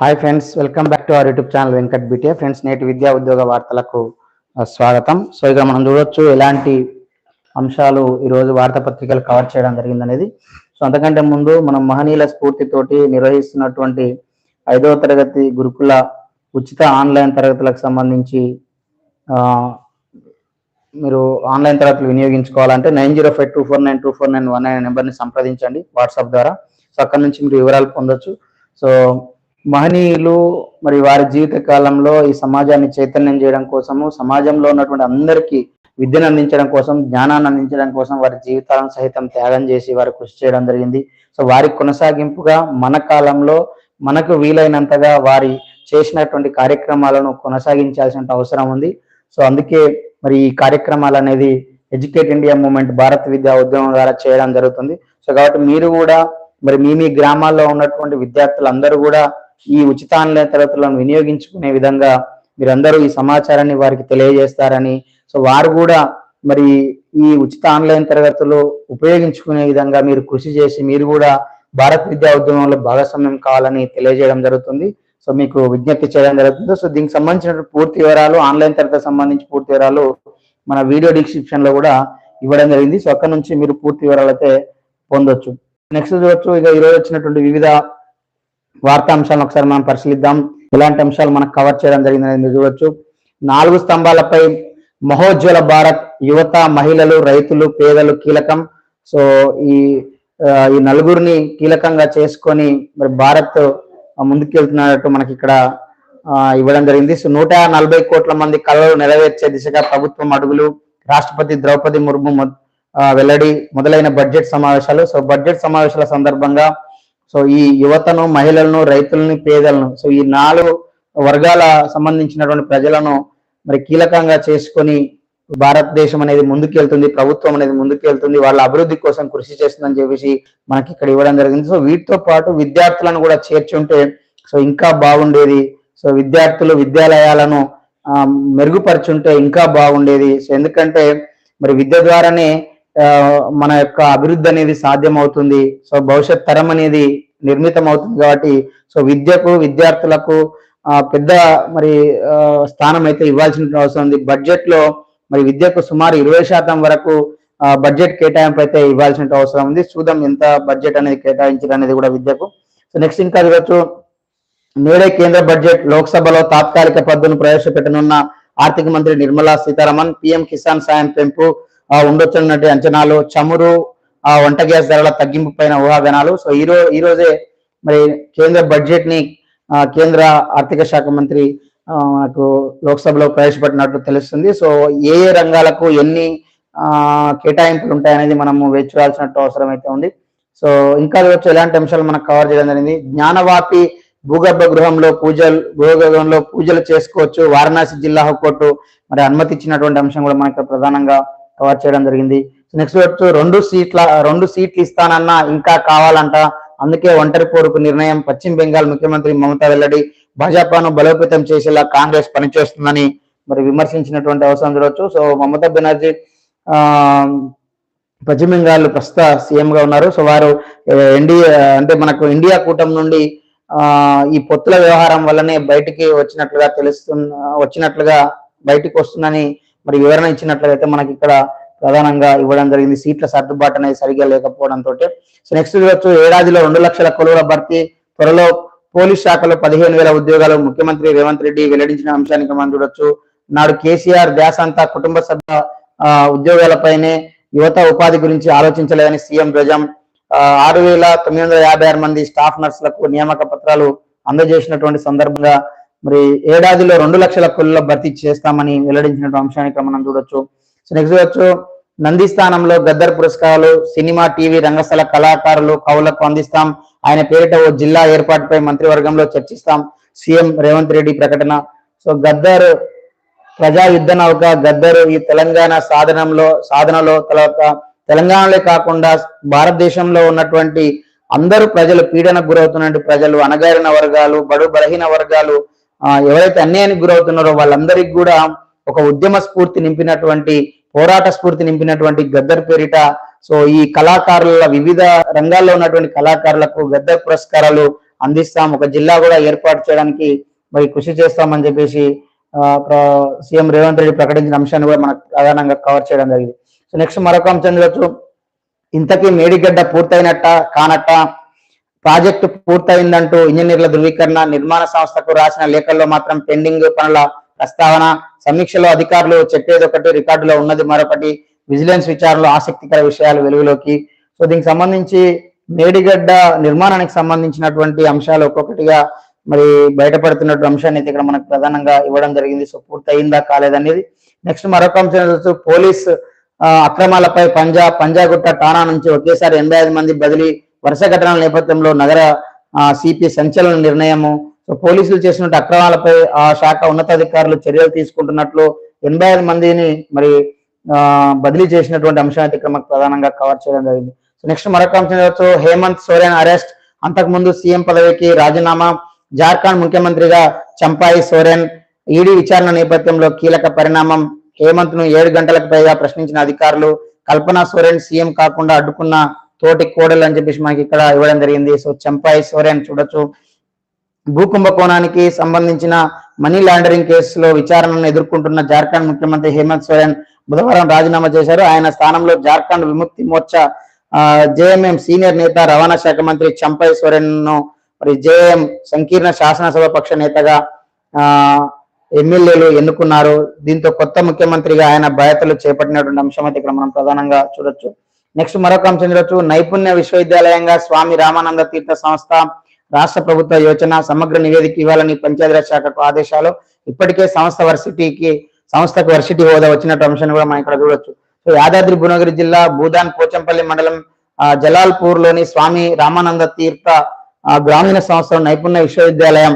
Hi friends welcome back to our YouTube channel Venkat bytes friends నేటి విద్యా ఉద్యోగ వార్తలకు స్వాగతం. సో ఇక మనం చూడొచ్చు ఎలాంటి అంశాలు ఈరోజు వార్తాపత్రికలు కవర్ చేయడం జరిగిందనేది. సో అంతకంటే ముందు మనం మహనీయుల స్ఫూర్తితోటి నిర్వహిస్తున్నటువంటి ఐదవ తరగతి గురుకుల ఉచిత ఆన్లైన్ తరగతులకు సంబంధించి మీరు ఆన్లైన్ తరగతులు వినియోగించుకోవాలంటే nine zero five two four nine two four nine one nine నెంబర్ని సంప్రదించండి వాట్సాప్ ద్వారా. సో అక్కడ నుంచి మీరు వివరాలు పొందొచ్చు. సో మహనీయులు మరి వారి జీవిత కాలంలో ఈ సమాజాన్ని చైతన్యం చేయడం కోసము సమాజంలో ఉన్నటువంటి అందరికీ విద్యను అందించడం కోసం జ్ఞానాన్ని అందించడం కోసం వారి జీవితాలను సహితం త్యాగం చేసి వారు కృషి చేయడం జరిగింది. సో వారి కొనసాగింపుగా మన కాలంలో మనకు వీలైనంతగా వారి చేసినటువంటి కార్యక్రమాలను కొనసాగించాల్సిన అవసరం ఉంది. సో అందుకే మరి ఈ కార్యక్రమాలు అనేది ఎడ్యుకేట్ ఇండియా మూమెంట్ భారత్ విద్యా ఉద్యమం ద్వారా చేయడం జరుగుతుంది. సో కాబట్టి మీరు కూడా మరి మీ మీ గ్రామాల్లో ఉన్నటువంటి విద్యార్థులందరూ కూడా ఈ ఉచిత ఆన్లైన్ తరగతులను వినియోగించుకునే విధంగా మీరందరూ ఈ సమాచారాన్ని వారికి తెలియజేస్తారని సో వారు కూడా మరి ఈ ఉచిత ఆన్లైన్ తరగతులు ఉపయోగించుకునే విధంగా మీరు కృషి చేసి మీరు కూడా భారత్ విద్యా ఉద్యమంలో భాగస్వామ్యం కావాలని తెలియజేయడం జరుగుతుంది. సో మీకు విజ్ఞప్తి చేయడం జరుగుతుంది. సో దీనికి సంబంధించిన పూర్తి వివరాలు ఆన్లైన్ తరగతి సంబంధించి పూర్తి వివరాలు మన వీడియో డిస్క్రిప్షన్లో కూడా ఇవ్వడం జరిగింది. సో అక్కడ నుంచి మీరు పూర్తి వివరాలు అయితే పొందొచ్చు. నెక్స్ట్ చూడొచ్చు. ఇక ఈరోజు వచ్చినటువంటి వివిధ వార్తా అంశాలను ఒకసారి మనం పరిశీలిద్దాం. ఇలాంటి అంశాలు మనకు కవర్ చేయడం జరిగింది మీరు చూడొచ్చు. నాలుగు స్తంభాలపై మహోజ్వల భారత్ యువత మహిళలు రైతులు పేదలు కీలకం. సో ఈ ఈ నలుగురిని కీలకంగా చేసుకొని మరి భారత్ ముందుకెళ్తున్నట్టు మనకి ఇక్కడ ఇవ్వడం జరిగింది. సో నూట నలభై కోట్ల మంది కళలు నెరవేర్చే దిశగా ప్రభుత్వం అడుగులు రాష్ట్రపతి ద్రౌపది ముర్ము వెల్లడి మొదలైన బడ్జెట్ సమావేశాలు. సో బడ్జెట్ సమావేశాల సందర్భంగా సో ఈ యువతను మహిళలను రైతులను పేదలను సో ఈ నాలుగు వర్గాల సంబంధించినటువంటి ప్రజలను మరి కీలకంగా చేసుకొని భారతదేశం అనేది ముందుకెళ్తుంది ప్రభుత్వం అనేది ముందుకెళ్తుంది వాళ్ళ అభివృద్ధి కోసం కృషి చేస్తుందని చెప్పేసి మనకి ఇక్కడ ఇవ్వడం జరిగింది. సో వీటితో పాటు విద్యార్థులను కూడా చేర్చుంటే సో ఇంకా బాగుండేది. సో విద్యార్థులు విద్యాలయాలను మెరుగుపరుచుంటే ఇంకా బాగుండేది. సో ఎందుకంటే మరి విద్య ద్వారానే మన యొక్క అభివృద్ధి అనేది సాధ్యం అవుతుంది సో భవిష్యత్ తరం అనేది నిర్మితం అవుతుంది కాబట్టి సో విద్యకు విద్యార్థులకు పెద్ద మరి స్థానం అయితే ఇవ్వాల్సిన అవసరం ఉంది. బడ్జెట్లో మరి విద్యకు సుమారు ఇరవై శాతం వరకు బడ్జెట్ కేటాయింపు అయితే ఇవ్వాల్సిన అవసరం ఉంది. చూద్దాం ఎంత బడ్జెట్ అనేది కేటాయించడం అనేది కూడా విద్యకు. సో నెక్స్ట్ ఇంకా చూడొచ్చు నేడే కేంద్ర బడ్జెట్ లోక్సభలో తాత్కాలిక పద్దును ప్రవేశపెట్టనున్న ఆర్థిక మంత్రి నిర్మలా సీతారామన్ పిఎం కిసాన్ సాయం పెంపు ఆ, ఉండొచ్చన్నట్టు అంచనాలు చమురు ఆ వంట గ్యాస్ ధరల తగ్గింపు పైన ఊహాగానాలు. సో ఈ రోజు ఈ రోజే మరి కేంద్ర బడ్జెట్ని కేంద్ర ఆర్థిక శాఖ మంత్రి మనకు లోక్సభలో ప్రవేశపెట్టినట్టు తెలుస్తుంది. సో ఏ ఏ రంగాలకు ఎన్ని కేటాయింపులు ఉంటాయనేది మనము వేచి చూడాల్సినట్టు అవసరం అయితే ఉంది. సో ఇంకా వచ్చి ఎలాంటి అంశాలు మనకు కవర్ చేయడం జరిగింది. జ్ఞానవాపి భూగర్భ గృహంలో పూజలు భూగర్భంలో పూజలు చేసుకోవచ్చు. వారణాసి జిల్లా హైకోర్టు మరి అనుమతి ఇచ్చినటువంటి అంశం కూడా మనకి ప్రధానంగా అవార్డ్ చేయడం జరిగింది. నెక్స్ట్ వచ్చి రెండు సీట్ల రెండు సీట్లు ఇస్తానన్నా ఇంకా కావాలంట. అందుకే ఒంటరి పోరుకు నిర్ణయం పశ్చిమ బెంగాల్ ముఖ్యమంత్రి మమతా వెల్లడి భాజపాను బలోపేతం చేసేలా కాంగ్రెస్ పనిచేస్తుందని మరి విమర్శించినటువంటి అవసరం చూడవచ్చు సో మమతా బెనర్జీ ఆ పశ్చిమ బెంగాల్ ప్రస్తుత సీఎం గా ఉన్నారు. సో వారు ఎన్డీఏ అంటే మనకు ఇండియా కూటమి నుండి ఆ ఈ పొత్తుల వ్యవహారం వల్లనే బయటికి వచ్చినట్లుగా తెలుస్తున్న వచ్చినట్లుగా బయటికి వస్తుందని మరి వివరణ ఇచ్చినట్లయితే మనకి ఇక్కడ ప్రధానంగా ఇవ్వడం జరిగింది. సీట్ల సర్దుబాటు అనేది సరిగా లేకపోవడంతో సో నెక్స్ట్ చూడొచ్చు ఏడాదిలో రెండు లక్షల కొలువుల భర్తీ త్వరలో పోలీస్ శాఖలో పదిహేను వేల ఉద్యోగాలు. ముఖ్యమంత్రి రేవంత్ రెడ్డి వెల్లడించిన అంశానికి మనం చూడొచ్చు. నాడు కేసీఆర్ ధ్యాస అంతా కుటుంబ సభ్య ఉద్యోగాలపైనే యువత ఉపాధి గురించి ఆలోచించలేదని సీఎం ధ్వజం. ఆరు వేల తొమ్మిది వందల యాభై ఆరు మంది స్టాఫ్ నర్సులకు నియామక పత్రాలు అందజేసినటువంటి సందర్భంగా మరి ఏడాదిలో రెండు లక్షల కొల్ల భర్తీ చేస్తామని వెల్లడించిన ఇక్కడ మనం చూడొచ్చు. సో నెక్స్ట్ చూడొచ్చు. నంది స్థానంలో గద్దర్ పురస్కారాలు సినిమా టీవీ రంగస్థల కళాకారులు కవులకు అందిస్తాం. ఆయన పేరిట ఓ జిల్లా ఏర్పాటుపై మంత్రివర్గంలో చర్చిస్తాం. సీఎం రేవంత్ రెడ్డి ప్రకటన. సో గద్దర్ ప్రజా యుద్ధ నౌక గద్దరు ఈ తెలంగాణ సాధనంలో సాధనలో తర్వాత తెలంగాణలే కాకుండా భారతదేశంలో ఉన్నటువంటి అందరూ ప్రజలు పీడనకు గురవుతున్నటువంటి ప్రజలు అణగారిన వర్గాలు బడు బలహీన వర్గాలు ఎవరైతే అన్యాయానికి గురవుతున్నారో వాళ్ళందరికీ కూడా ఒక ఉద్యమ స్ఫూర్తి నింపినటువంటి పోరాట స్ఫూర్తి నింపినటువంటి గద్దర్ పేరిట. సో ఈ కళాకారుల వివిధ రంగాల్లో ఉన్నటువంటి కళాకారులకు గద్దర్ పురస్కారాలు అందిస్తాం. ఒక జిల్లా కూడా ఏర్పాటు చేయడానికి మరి కృషి చేస్తామని చెప్పేసి సీఎం రేవంత్ రెడ్డి ప్రకటించిన అంశాన్ని కూడా మనకు ప్రధానంగా కవర్ చేయడం జరిగింది. సో నెక్స్ట్ మరొక అంశం చూడొచ్చు. ఇంతకీ మేడిగడ్డ పూర్తయినట్ట కానట్ట? ప్రాజెక్టు పూర్తయిందంటూ ఇంజనీర్ల ధృవీకరణ నిర్మాణ సంస్థకు రాసిన లేఖల్లో మాత్రం పెండింగ్ పనుల ప్రస్తావన సమీక్షలో అధికారులు చెప్పేది ఒకటి రికార్డులో ఉన్నది మరొకటి విజిలెన్స్ విచారణలో ఆసక్తికర విషయాలు వెలుగులోకి. సో దీనికి సంబంధించి మేడిగడ్డ నిర్మాణానికి సంబంధించినటువంటి అంశాలు ఒక్కొక్కటిగా మరి బయటపడుతున్నటువంటి అంశాన్ని అయితే ఇక్కడ మనకు ప్రధానంగా ఇవ్వడం జరిగింది. సో పూర్తయిందా కాలేదనేది. నెక్స్ట్ మరొక అంశం చూస్తూ పోలీస్ అక్రమాలపై పంజా పంజాగుట్ట ఠాణా నుంచి ఒకేసారి ఎనభై ఐదు మంది బదిలీ వరుస ఘటనల నేపథ్యంలో నగర సిపి సంచలన నిర్ణయము. సో పోలీసులు చేసినట్టు అక్రమాలపై ఆ శాఖ ఉన్నతాధికారులు చర్యలు తీసుకుంటున్నట్లు ఎనభై ఐదు మందిని మరి బదిలీ చేసినటువంటి అంశం అయితే ఇక్కడ మనకు ప్రధానంగా కవర్ చేయడం జరిగింది. సో నెక్స్ట్ మరొక అంశం హేమంత్ సోరెన్ అరెస్ట్. అంతకుముందు సీఎం పదవికి రాజీనామా. జార్ఖండ్ ముఖ్యమంత్రిగా చంపాయి సోరెన్. ఈడీ విచారణ నేపథ్యంలో కీలక పరిణామం. హేమంత్ను ఏడు గంటలకు పైగా ప్రశ్నించిన అధికారులు. కల్పన సోరెన్ సీఎం కాకుండా అడ్డుకున్న తోటి కోడలు అని చెప్పేసి మనకి ఇక్కడ ఇవ్వడం జరిగింది. సో చంపాయి సోరేన్ చూడొచ్చు. భూకుంభకోణానికి సంబంధించిన మనీ లాండరింగ్ కేసులో విచారణను ఎదుర్కొంటున్న జార్ఖండ్ ముఖ్యమంత్రి హేమంత్ సోరెన్ బుధవారం రాజీనామా చేశారు. ఆయన స్థానంలో జార్ఖండ్ విముక్తి మోర్చా జేఎంఎం సీనియర్ నేత రవాణా శాఖ మంత్రి చంపై సోరెన్ను మరి జేఎం సంకీర్ణ శాసనసభ పక్ష నేతగా ఆ ఎమ్మెల్యేలు ఎన్నుకున్నారు. దీంతో కొత్త ముఖ్యమంత్రిగా ఆయన బాధ్యతలు చేపట్టినటువంటి అంశం అయితే ఇక్కడ మనం ప్రధానంగా చూడొచ్చు. నెక్స్ట్ మరొక అంశం చూడొచ్చు. నైపుణ్య విశ్వవిద్యాలయంగా స్వామి రామానంద తీర్థ సంస్థ రాష్ట్ర ప్రభుత్వ యోచన సమగ్ర నివేదిక ఇవ్వాలని పంచాయతీరాజ్ శాఖకు ఆదేశాలు. ఇప్పటికే సంస్థ వర్సిటీకి సంస్థకు వర్సిటీ హోదా వచ్చినట్టు అంశాన్ని కూడా మనం ఇక్కడ చూడొచ్చు. సో యాదాద్రి భువనగిరి జిల్లా భూదాన్ పోచంపల్లి మండలం జలాల్పూర్లోని స్వామి రామానంద తీర్థ గ్రామీణ సంస్థ నైపుణ్య విశ్వవిద్యాలయం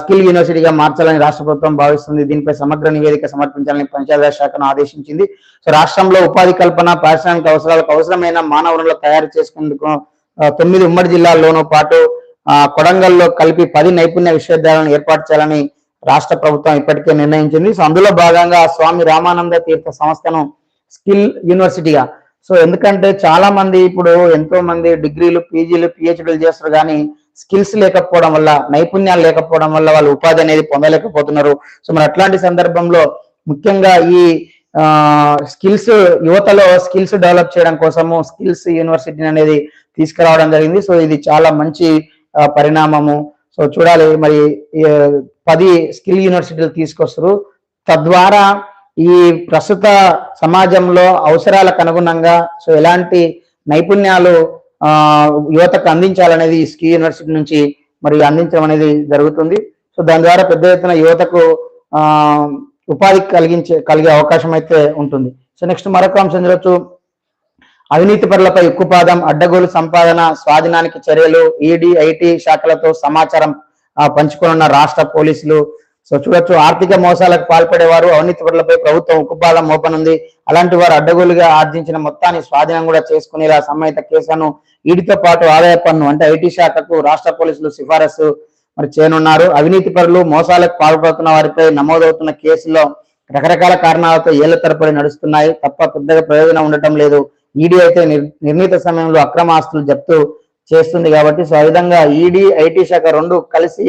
స్కిల్ యూనివర్సిటీగా మార్చాలని రాష్ట్ర ప్రభుత్వం భావిస్తుంది. దీనిపై సమగ్ర నివేదిక సమర్పించాలని పంచాయతీరాజ్ శాఖను ఆదేశించింది. సో రాష్ట్రంలో ఉపాధి కల్పన పారిశ్రామిక అవసరాలకు అవసరమైన మానవ వనరులు తయారు చేసుకునేందుకు తొమ్మిది ఉమ్మడి జిల్లాల్లోనూ పాటు కొడంగల్లో కలిపి పది నైపుణ్య విశ్వవిద్యాలయాలను ఏర్పాటు చేయాలని రాష్ట్ర ప్రభుత్వం ఇప్పటికే నిర్ణయించింది. సో అందులో భాగంగా స్వామి రామానంద తీర్థ సంస్థను స్కిల్ యూనివర్సిటీగా. సో ఎందుకంటే చాలా మంది ఇప్పుడు ఎంతో మంది డిగ్రీలు పీజీలు పిహెచ్డీలు చేస్తారు కానీ స్కిల్స్ లేకపోవడం వల్ల నైపుణ్యాలు లేకపోవడం వల్ల వాళ్ళు ఉపాధి అనేది పొందలేకపోతున్నారు. సో మరి అట్లాంటి సందర్భంలో ముఖ్యంగా ఈ స్కిల్స్ యువతలో స్కిల్స్ డెవలప్ చేయడం కోసము స్కిల్స్ యూనివర్సిటీ అనేది తీసుకురావడం జరిగింది. సో ఇది చాలా మంచి పరిణామము. సో చూడాలి మరి పది స్కిల్ యూనివర్సిటీలు తీసుకొస్తారు. తద్వారా ఈ ప్రస్తుత సమాజంలో అవసరాలకు అనుగుణంగా సో ఎలాంటి నైపుణ్యాలు యువతకు అందించాలనేది ఈ స్కీ యూనివర్సిటీ నుంచి మరి అందించడం అనేది జరుగుతుంది. సో దాని ద్వారా పెద్ద ఎత్తున యువతకు ఆ ఉపాధి కలిగించే కలిగే అవకాశం అయితే ఉంటుంది. సో నెక్స్ట్ మరొక అంశం చూడొచ్చు. అవినీతి పరులపై ఉక్కుపాదం అడ్డగోలు సంపాదన స్వాధీనానికి చర్యలు ఈడీ ఐటీ శాఖలతో సమాచారం ఆ, పంచుకోనున్న రాష్ట్ర పోలీసులు. సో చూడొచ్చు. ఆర్థిక మోసాలకు పాల్పడేవారు అవినీతి పరులపై ప్రభుత్వం ఉక్కుపాదం మోపనుంది. అలాంటి వారు అడ్డగోలుగా ఆర్జించిన మొత్తాన్ని స్వాధీనం కూడా చేసుకునేలా సంబంధిత కేసులను ఈడితో పాటు ఆదాయ పన్ను అంటే ఐటీ శాఖకు రాష్ట్ర పోలీసులు సిఫారసు మరి చేయనున్నారు. అవినీతి పరులు మోసాలకు పాల్పడుతున్న వారిపై నమోదవుతున్న కేసుల్లో రకరకాల కారణాలతో ఏళ్ళ తరబడి నడుస్తున్నాయి. తప్ప పెద్దగా ప్రయోజనం ఉండటం లేదు. ఈడీ అయితే నిర్ణీత సమయంలో అక్రమ ఆస్తులు జప్తు చేస్తుంది కాబట్టి సో ఆ విధంగా ఈడీ ఐటీ శాఖ రెండు కలిసి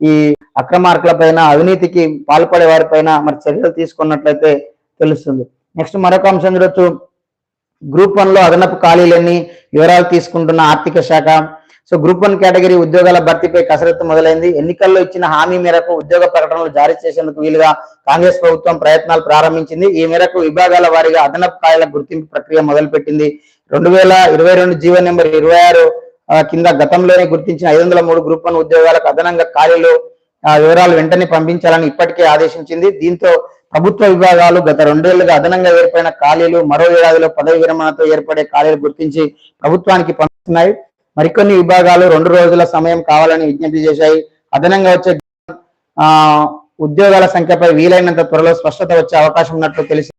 ఈ అక్రమార్కుల పైన అవినీతికి పాల్పడే వారిపైన మరి చర్యలు తీసుకున్నట్లయితే తెలుస్తుంది. నెక్స్ట్ మరొక అంశం చూడొచ్చు. గ్రూప్ వన్లో అదనపు ఖాళీలన్నీ వివరాలు తీసుకుంటున్న ఆర్థిక శాఖ. సో గ్రూప్ వన్ కేటగిరీ ఉద్యోగాల భర్తీపై కసరత్తు మొదలైంది. ఎన్నికల్లో ఇచ్చిన హామీ మేరకు ఉద్యోగ ప్రకటనలు జారీ చేసేందుకు వీలుగా కాంగ్రెస్ ప్రభుత్వం ప్రయత్నాలు ప్రారంభించింది. ఈ మేరకు విభాగాల వారీగా అదనపు ఖాళీల గుర్తింపు ప్రక్రియ మొదలుపెట్టింది. రెండు వేల ఇరవై రెండు జీవో నెంబర్ ఇరవై ఆరు కింద గతంలోనే గుర్తించిన ఐదు వందల మూడు గ్రూప్ వన్ ఉద్యోగాలకు అదనంగా ఖాళీలు వివరాలు వెంటనే పంపించాలని ఇప్పటికే ఆదేశించింది. దీంతో ప్రభుత్వ విభాగాలు గత రెండేళ్ళుగా అదనంగా ఏర్పడిన ఖాళీలు మరో ఏడాదిలో పదవి విరమణతో ఏర్పడే ఖాళీలు గుర్తించి ప్రభుత్వానికి పంపిస్తున్నాయి. మరికొన్ని విభాగాలు రెండు రోజుల సమయం కావాలని విజ్ఞప్తి చేశాయి. అదనంగా వచ్చే ఉద్యోగాల సంఖ్యపై వీలైనంత త్వరలో స్పష్టత వచ్చే అవకాశం ఉన్నట్లు తెలిసి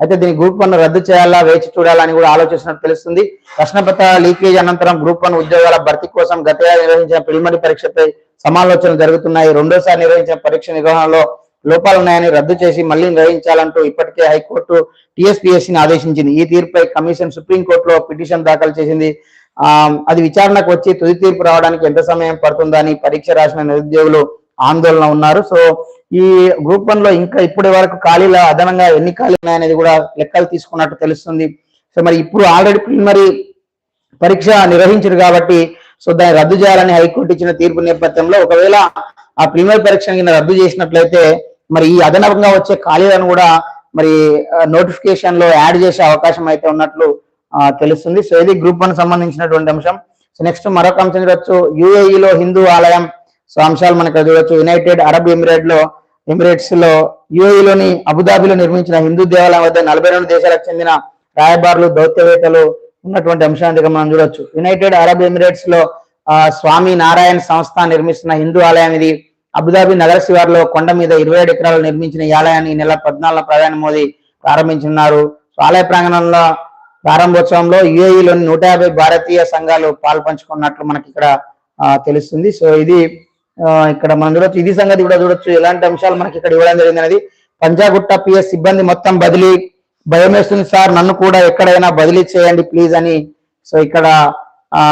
అయితే దీని గ్రూప్ వన్ రద్దు చేయాలా వేచి చూడాలని కూడా ఆలోచిస్తున్నట్టు తెలుస్తుంది. ప్రశ్నపత్ర లీకేజ్ అనంతరం గ్రూప్ వన్ ఉద్యోగాల భర్తీ కోసం గత నిర్వహించిన ప్రిలిమినరీ పరీక్షపై సమాలోచనలు జరుగుతున్నాయి. రెండోసారి నిర్వహించిన పరీక్ష నిర్వహణలో లోపాలు ఉన్నాయని రద్దు చేసి మళ్ళీ నిర్వహించాలంటూ ఇప్పటికే హైకోర్టు టీఎస్పీఎస్సీని ఆదేశించింది. ఈ తీర్పుపై కమిషన్ సుప్రీంకోర్టులో పిటిషన్ దాఖలు చేసింది. ఆ అది విచారణకు వచ్చి తుది తీర్పు రావడానికి ఎంత సమయం పడుతుందని పరీక్ష రాసిన నిరుద్యోగులు ఆందోళన ఉన్నారు. సో ఈ గ్రూప్ వన్లో ఇంకా ఇప్పటి వరకు ఖాళీల అదనంగా ఎన్ని ఖాళీలు ఉన్నాయనేది కూడా లెక్కలు తీసుకున్నట్టు తెలుస్తుంది. సో మరి ఇప్పుడు ఆల్రెడీ ప్రిలిమరీ పరీక్ష నిర్వహించరు కాబట్టి సో దాన్ని రద్దు చేయాలని హైకోర్టు ఇచ్చిన తీర్పు నేపథ్యంలో ఒకవేళ ఆ ప్రిలిమరీ పరీక్ష రద్దు చేసినట్లయితే మరి ఈ అదనంగా వచ్చే ఖాళీలను కూడా మరి నోటిఫికేషన్లో యాడ్ చేసే అవకాశం అయితే ఉన్నట్లు తెలుస్తుంది. సో ఇది గ్రూప్ వన్ సంబంధించినటువంటి అంశం. సో నెక్స్ట్ మరొక అంశం చూడొచ్చు. యుఏఈలో హిందూ ఆలయం. సో అంశాలు మనకు చూడొచ్చు. యునైటెడ్ అరబ్ ఎమిరేట్లో ఎమిరేట్స్లో యుఏఈలోని అబుదాబిలో నిర్మించిన హిందూ దేవాలయం వద్ద నలభై రెండు దేశాలకు చెందిన రాయబారులు దౌత్యవేత్తలు ఉన్నటువంటి అంశాన్ని మనం చూడొచ్చు. యునైటెడ్ అరబ్ ఎమిరేట్స్లో స్వామి నారాయణ సంస్థ నిర్మిస్తున్న హిందూ ఆలయం ఇది. అబుదాబి నగర శివార్లో కొండ మీద ఇరవై ఏడు ఎకరాలు నిర్మించిన ఈ ఆలయాన్ని ఈ నెల పద్నాలుగులో ప్రధాని మోదీ ప్రారంభించనున్నారు. సో ఆలయ ప్రాంగణంలో ప్రారంభోత్సవంలో యుఏఈలోని నూట యాభై భారతీయ సంఘాలు పాల్పంచుకున్నట్లు మనకి ఇక్కడ తెలుస్తుంది. సో ఇది ఇక్కడ మనం చూడొచ్చు. ఇది సంగతి కూడా చూడొచ్చు. ఎలాంటి అంశాలు మనకి ఇక్కడ ఇవ్వడం జరిగింది అనేది పంజాగుట్ట పిఎస్ సిబ్బంది మొత్తం బదిలీ. భయం వేస్తుంది సార్ నన్ను కూడా ఎక్కడైనా బదిలీ చేయండి ప్లీజ్ అని. సో ఇక్కడ ఆ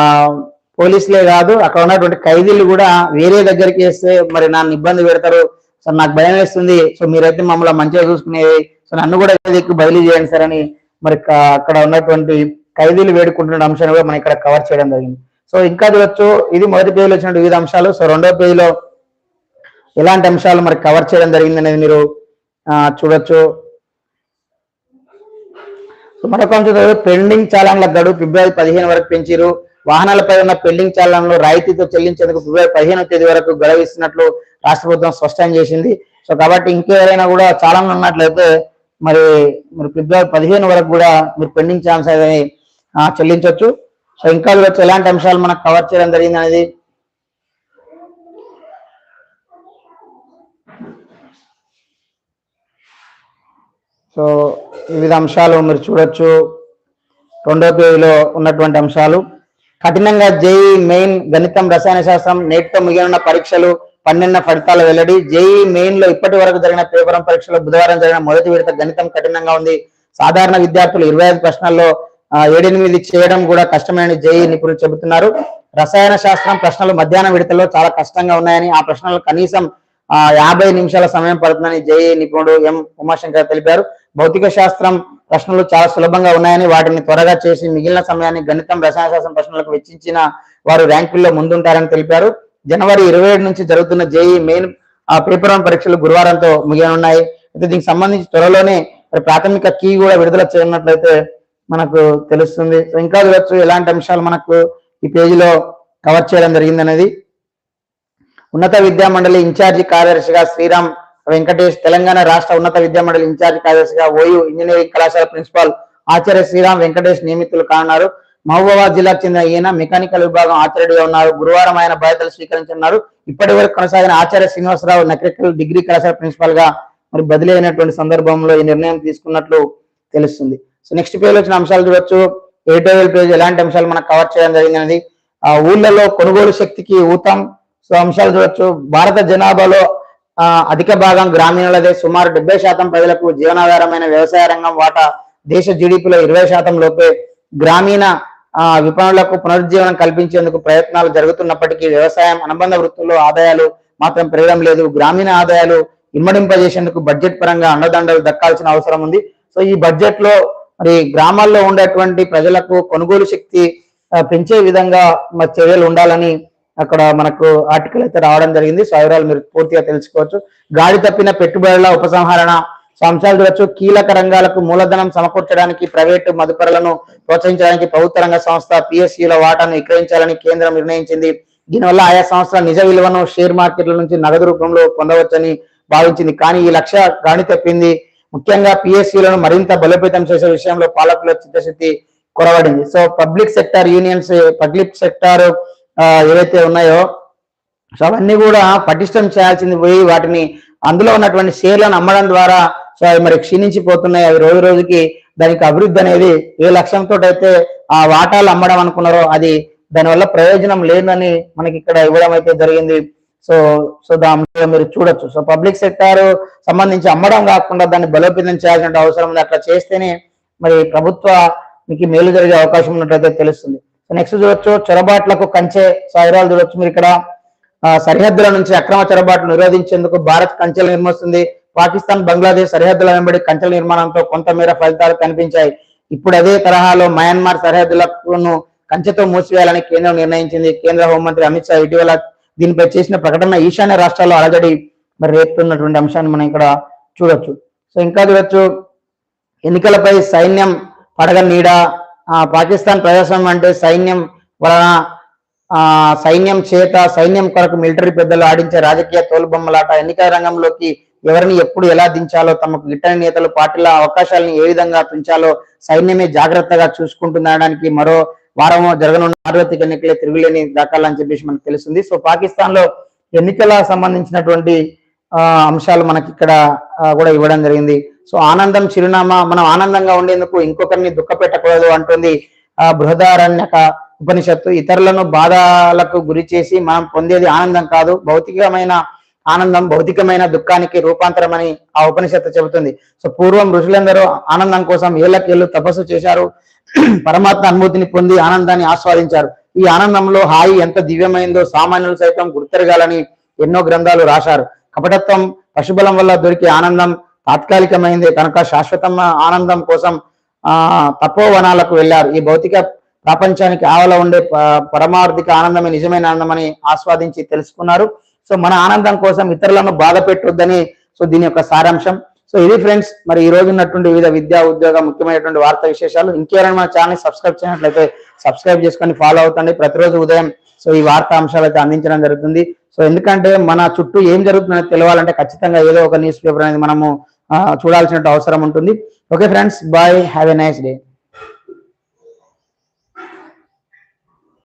పోలీసులే కాదు అక్కడ ఉన్నటువంటి ఖైదీలు కూడా వేరే దగ్గరికి వేస్తే మరి నన్ను ఇబ్బంది పెడతారు. సో నాకు భయం వేస్తుంది. సో మీరైతే మమ్మల్ని మంచిగా చూసుకునేది సో నన్ను కూడా ఎక్కువ బదిలీ చేయండి సార్ అని మరి అక్కడ ఉన్నటువంటి ఖైదీలు వేడుకుంటున్న అంశాన్ని కూడా మనం ఇక్కడ కవర్ చేయడం జరిగింది. సో ఇంకా చూడొచ్చు. ఇది మొదటి పేజీలో వచ్చిన వివిధ అంశాలు. సో రెండో పేజీలో ఎలాంటి అంశాలు మరి కవర్ చేయడం జరిగింది అనేది మీరు చూడొచ్చు. సో మరొక అంశం పెండింగ్ చాలా గడువు ఫిబ్రవరి పదిహేను వరకు పెంచారు వాహనాలపై ఉన్న పెండింగ్ చాలనలు రాయితీతో చెల్లించేందుకు ఫిబ్రవరి పదిహేను తేదీ వరకు గడువు ఇస్తున్నట్లు రాష్ట్ర ప్రభుత్వం స్పష్టం చేసింది. సో కాబట్టి ఇంకెవరైనా కూడా చాలనలు ఉన్నట్లయితే మరి మీరు ఫిబ్రవరి పదిహేను వరకు కూడా మీరు పెండింగ్ ఛాన్స్ అనేది చెల్లించవచ్చు సో ఇంకా వచ్చి ఎలాంటి అంశాలు మనకు కవర్ చేయడం జరిగింది అనేది సో వివిధ అంశాలు మీరు చూడొచ్చు. రెండో పేజీలో ఉన్నటువంటి అంశాలు. కఠినంగా జేఈ మెయిన్ గణితం రసాయన శాస్త్రం నేటితో మిగిలిన పరీక్షలు పన్నెండున ఫలితాల వెల్లడి జేఈ మెయిన్లో ఇప్పటి వరకు జరిగిన పేపరం పరీక్షలు పరీక్షలో బుధవారం జరిగిన మొదటి విడత గణితం కఠినంగా ఉంది. సాధారణ విద్యార్థులు ఇరవై ఐదు ప్రశ్నల్లో ఏడెనిమిది చేయడం కూడా కష్టమైన జేఈ నిపుణులు చెబుతున్నారు. రసాయన శాస్త్రం ప్రశ్నలు మధ్యాహ్నం విడతలో చాలా కష్టంగా ఉన్నాయని ఆ ప్రశ్నలు కనీసం ఆ, యాభై నిమిషాల సమయం పడుతుందని జేఈ నిపుణుడు ఎం ఉమాశంకర్ తెలిపారు. భౌతిక శాస్త్రం ప్రశ్నలు చాలా సులభంగా ఉన్నాయని వాటిని త్వరగా చేసి మిగిలిన సమయాన్ని గణితం రసాయన శాస్త్రం ప్రశ్నలకు వెచ్చించిన వారు ర్యాంకుల్లో ముందుంటారని తెలిపారు. జనవరి ఇరవై ఏడు నుంచి జరుగుతున్న జేఈ మెయిన్ ఆ పేపర్ వన్ పరీక్షలు గురువారంతో ముగియనున్నాయి. అయితే దీనికి సంబంధించి త్వరలోనే ప్రాథమిక కీ కూడా విడుదల చేయనట్లయితే మనకు తెలుస్తుంది. ఇంకా చూడొచ్చు ఎలాంటి అంశాలు మనకు ఈ పేజీలో కవర్ చేయడం జరిగింది అనేది ఉన్నత విద్యా మండలి ఇన్ఛార్జి కార్యదర్శిగా శ్రీరామ్ వెంకటేష్ తెలంగాణ రాష్ట్ర ఉన్నత విద్యా ఇన్ఛార్జ్ కార్యదర్శిగా ఓయూ ఇంజనీరింగ్ కళాశాల ప్రిన్సిపాల్ ఆచార్య శ్రీరామ్ వెంకటేష్ నియమితులు కానున్నారు. మహబూబాబాద్ జిల్లాకు చెందిన ఈయన మెకానికల్ విభాగం ఆచార్యుడిగా ఉన్నారు. గురువారం ఆయన బాధ్యతలు స్వీకరించనున్నారు. ఇప్పటి వరకు కొనసాగిన ఆచార్య శ్రీనివాసరావు నక్రికల్ డిగ్రీ కళాశాల ప్రిన్సిపాల్గా మరి బదిలీ అయినటువంటి సందర్భంలో ఈ నిర్ణయం తీసుకున్నట్లు తెలుస్తుంది. సో నెక్స్ట్ పేజ్ వచ్చిన అంశాలు చూడొచ్చు. ఎడిటోరియల్ పేజ్ ఎలాంటి అంశాలు మనకు కవర్ చేయడం జరిగినది ఆ ఊళ్ళలో కొనుగోలు శక్తికి ఊతం. సో అంశాలు చూడొచ్చు. భారత జనాభాలో అధిక భాగం గ్రామీణులదే. సుమారు డెబ్బై శాతం ప్రజలకు జీవనాధారమైన వ్యవసాయ రంగం వాటా దేశ జీడిపిలో ఇరవై శాతం లోపే. గ్రామీణ విపణులకు పునరుజ్జీవనం కల్పించేందుకు ప్రయత్నాలు జరుగుతున్నప్పటికీ వ్యవసాయం అనుబంధ వృత్తుల్లో ఆదాయాలు మాత్రం పెరగడం లేదు. గ్రామీణ ఆదాయాలు ఇమ్మడింపజేసేందుకు బడ్జెట్ పరంగా అండదండలు దక్కాల్సిన అవసరం ఉంది. సో ఈ బడ్జెట్లో మరి గ్రామాల్లో ఉండేటువంటి ప్రజలకు కొనుగోలు శక్తి పెంచే విధంగా మరి చర్యలు ఉండాలని అక్కడ మనకు ఆర్టికల్ అయితే రావడం జరిగింది. సో వివరాలు మీరు పూర్తిగా తెలుసుకోవచ్చు. గాడి తప్పిన పెట్టుబడుల ఉపసంహరణ సో అంశాలు చూడొచ్చు. కీలక రంగాలకు మూలధనం సమకూర్చడానికి ప్రైవేటు మదుపరులను ప్రోత్సహించడానికి ప్రభుత్వ రంగ సంస్థ పిఎస్యుల వాటాను విక్రయించాలని కేంద్రం నిర్ణయించింది. దీనివల్ల ఆయా సంస్థల నిజ విలువను షేర్ మార్కెట్ల నుంచి నగదు రూపంలో పొందవచ్చని భావించింది. కానీ ఈ లక్ష్య గాడి తప్పింది. ముఖ్యంగా పిఎస్యులను మరింత బలోపేతం చేసే విషయంలో పాలకుల చిత్తశుద్ధి కొరవడింది. So public sector unions public sector ఏవైతే ఉన్నాయో సో అవన్నీ కూడా పటిష్టం చేయాల్సింది పోయి వాటిని అందులో ఉన్నటువంటి షేర్లను అమ్మడం ద్వారా సో అవి మరి క్షీణించిపోతున్నాయి. అవి రోజు రోజుకి దానికి అభివృద్ధి అనేది ఏ లక్ష్యంతో అయితే ఆ వాటాలు అమ్మడం అనుకున్నారో అది దానివల్ల ప్రయోజనం లేదని మనకి ఇక్కడ ఇవ్వడం అయితే జరిగింది. సో సో దాని మీరు చూడొచ్చు. సో పబ్లిక్ సెక్టార్ సంబంధించి అమ్మడం కాకుండా దాన్ని బలోపేతం చేయాల్సిన అవసరం ఉంది. అట్లా చేస్తేనే మరి ప్రభుత్వానికి మేలు జరిగే అవకాశం ఉన్నట్లయితే తెలుస్తుంది. నెక్స్ట్ చూడొచ్చు చొరబాట్లకు కంచె సాయిరాలు చూడొచ్చు మీరు ఇక్కడ. సరిహద్దుల నుంచి అక్రమ చొరబాట్లు నిరోధించేందుకు భారత్ కంచెలు నిర్మిస్తుంది. పాకిస్తాన్ బంగ్లాదేశ్ సరిహద్దుల వెంబడి కంచెల నిర్మాణంతో కొంతమేర ఫలితాలు కనిపించాయి. ఇప్పుడు అదే తరహాలో మయన్మార్ సరిహద్దులను కంచెతో మూసివేయాలని కేంద్రం నిర్ణయించింది. కేంద్ర హోంమంత్రి అమిత్ షా ఇటీవల దీనిపై చేసిన ప్రకటన ఈశాన్య రాష్ట్రాల్లో అలజడి మరి రేపుతున్నటువంటి అంశాన్ని మనం ఇక్కడ చూడొచ్చు. సో ఇంకా చూడొచ్చు. ఎన్నికలపై సైన్యం పడగ నీడ పాకిస్తాన్ ప్రజాస్వామ్యం అంటే సైన్యం వలన ఆ సైన్యం చేత సైన్యం కొరకు మిలిటరీ పెద్దలు ఆడించే రాజకీయ తోలుబొమ్మలాట ఎన్నికల రంగంలోకి ఎవరిని ఎప్పుడు ఎలా దించాలో తమకు గిట్టని నేతలు పార్టీల అవకాశాలను ఏ విధంగా తుంచాలో సైన్యమే జాగ్రత్తగా చూసుకుంటుందనడానికి మరో వారం జరగనున్న సార్వత్రిక ఎన్నికలే తిరుగులేని దాఖలని చెప్పేసి మనకు తెలుస్తుంది. సో పాకిస్తాన్లో ఎన్నికల సంబంధించినటువంటి ఆ, అంశాలు మనకి ఇక్కడ కూడా ఇవ్వడం జరిగింది. సో ఆనందం చిరునామా మనం ఆనందంగా ఉండేందుకు ఇంకొకరిని దుఃఖపెట్టకూడదు అంటుంది ఆ బృహదారణ్యక ఉపనిషత్తు. ఇతరులను బాధలకు గురి చేసి మనం పొందేది ఆనందం కాదు భౌతికమైన ఆనందం భౌతికమైన దుఃఖానికి రూపాంతరం అని ఆ ఉపనిషత్తు చెబుతుంది. సో పూర్వం ఋషులందరూ ఆనందం కోసం ఏళ్ళకేళ్ళు తపస్సు చేశారు. పరమాత్మ అనుభూతిని పొంది ఆనందాన్ని ఆస్వాదించారు. ఈ ఆనందంలో హాయి ఎంత దివ్యమైందో సామాన్యులు సైతం గుర్తెరగాలని ఎన్నో గ్రంథాలు రాశారు. కపటత్వం పశుబలం వల్ల దొరికే ఆనందం తాత్కాలికమైంది. కనుక శాశ్వతమ ఆనందం కోసం ఆ తపోవనాలకు వెళ్ళారు. ఈ భౌతిక ప్రపంచానికి ఆవల ఉండే పరమార్థిక ఆనందమే నిజమైన ఆనందమని ఆస్వాదించి తెలుసుకున్నారు. సో మన ఆనందం కోసం ఇతరులను బాధ పెట్టొద్దని సో దీని యొక్క సారాంశం. సో ఇది ఫ్రెండ్స్ మరి ఈ రోజు ఉన్నటువంటి వివిధ విద్యా ఉద్యోగ ముఖ్యమైనటువంటి వార్తా విశేషాలు. ఇంకెవరైనా మన ఛానల్ సబ్స్క్రైబ్ చేయనట్లయితే సబ్స్క్రైబ్ చేసుకొని ఫాలో అవుతండి. ప్రతిరోజు ఉదయం సో ఈ వార్తా అంశాలు అయితే అందించడం జరుగుతుంది. సో ఎందుకంటే మన చుట్టూ ఏం జరుగుతుందో తెలవాలంటే ఖచ్చితంగా ఏదో ఒక న్యూస్ పేపర్ అనేది మనము చూడాల్సిన అవసరం ఉంటుంది. Okay friends bye have a nice day